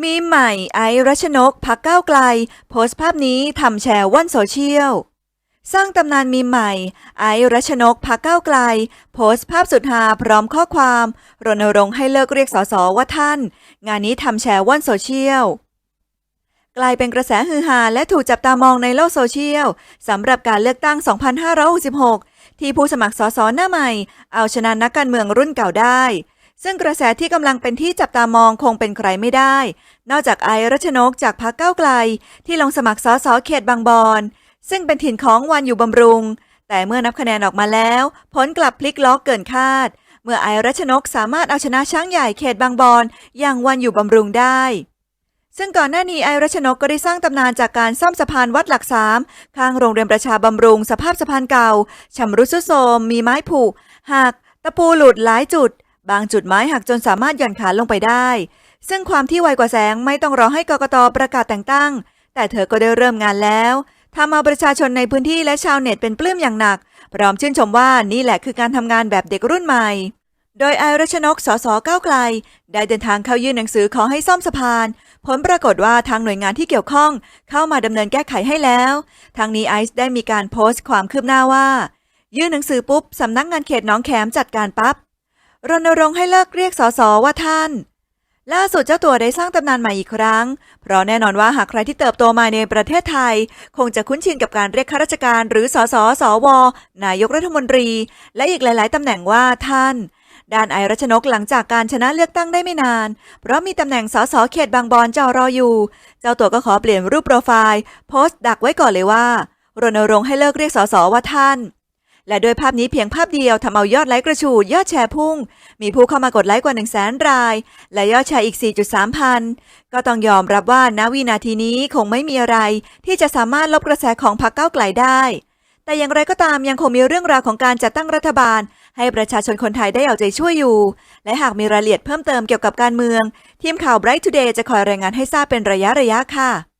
มีใหม่ไอรัชนกพักก้าวไกล โพสต์ภาพนี้ทำแชร์ว่อนโซเชียล สร้างตำนานมีใหม่ ไอรัชนกพักก้าวไกล โพสต์ภาพสุดฮาพร้อมข้อความ รณรงค์ให้เลิกเรียกสสว่าท่าน งานนี้ทำแชร์ว่อนโซเชียล กลายเป็นกระแสฮือฮาและถูกจับตามองในโลกโซเชียลสำหรับการเลือกตั้ง 2566 ที่ผู้สมัครสสหน้าใหม่ เอาชนะนักการเมืองรุ่นเก่าได้ ซึ่งกระแสที่กำลังเป็นที่จับตามองคงเป็นใครไม่ได้ นอกจากไอรัชนกจากพรรคก้าวไกล ที่ลงสมัครสสเขตบางบอน ซึ่งเป็นถิ่นของวันอยู่บำรุง แต่เมื่อนับคะแนนออกมาแล้ว ผลกลับพลิกล็อกเกินคาด เมื่อไอรัชนกสามารถเอาชนะช้างใหญ่เขตบางบอนอย่างวันอยู่บำรุงได้ ซึ่งก่อนหน้านี้ไอรัชนกก็ได้สร้างตำนานจากการซ่อมสะพานวัดหลักสามข้างโรงเรียนประชาบำรุง สภาพสะพานเก่าชำรุดทรุดโทรมมีไม้ผุหักตะปูหลุดหลายจุด บางจุดไม้หักจนสามารถหย่อนขาลงไปได้ ซึ่งความที่ไวกว่าแสงไม่ต้องรอให้กกตประกาศแต่งตั้ง แต่เธอก็ได้เริ่มงานแล้วทำเอาประชาชนในพื้นที่และชาวเน็ตเป็นปลื้มอย่างหนัก พร้อมชื่นชมว่านี่แหละคือการทำงานแบบเด็กรุ่นใหม่ โดยไอรัชนก สสก้าวไกล ได้เดินทางเข้ายื่นหนังสือขอให้ซ่อมสะพาน ผลปรากฏว่าทางหน่วยงานที่เกี่ยวข้องเข้ามาดำเนินแก้ไขให้แล้ว ทางนี้ไอซ์ได้มีการโพสต์ความคืบหน้าว่า ยื่นหนังสือปุ๊บสำนักงานเขตหน้องแขมจัดการปั๊บ รณรงค์ให้เลิกเรียกสสว่าท่าน ล่าสุดเจ้าตัวได้สร้างตำนานใหม่อีกครั้ง เพราะแน่นอนว่าหากใครที่เติบโตมาในประเทศไทย คงจะคุ้นชินกับการเรียกข้าราชการ หรือสสสวนายกรัฐมนตรี และอีกหลาย ๆตำแหน่งว่าท่านด้านไอรัชนกหลังจากการชนะเลือกตั้งได้ไม่นาน เพราะมีตำแหน่งสสเขตบางบอนจอรออยู่ เจ้าตัวก็ขอเปลี่ยนรูปโปรไฟล์ โพสต์ดักไว้ก่อนเลยว่า รณรงค์ให้เลิกเรียกสสว่าท่าน และโดยภาพนี้เพียงภาพเดียวทำเอายอดไลค์กระฉูดยอดแชร์พุ่ง มีผู้เข้ามากดไลค์กว่า1 0 0 0 0แสนราย และยอดแชร์อีก 4.3 พัน ก็ต้องยอมรับว่าณวินาทีนี้คงไม่มีอะไร ที่จะสามารถลบกระแสของพรรคก้าวไกลได้ แต่อย่างไรก็ตามยังคงมีเรื่องราวของการจัดตั้งรัฐบาล ให้ประชาชนคนไทยได้เอาใจช่วยอยู่ และหากมีรายละเอียดเพิ่มเติมเกี่ยวกับการเมือง ทีมข่าว Bright Today จะคอยรายงานให้ทราบเป็นระยะระยะๆค่ะ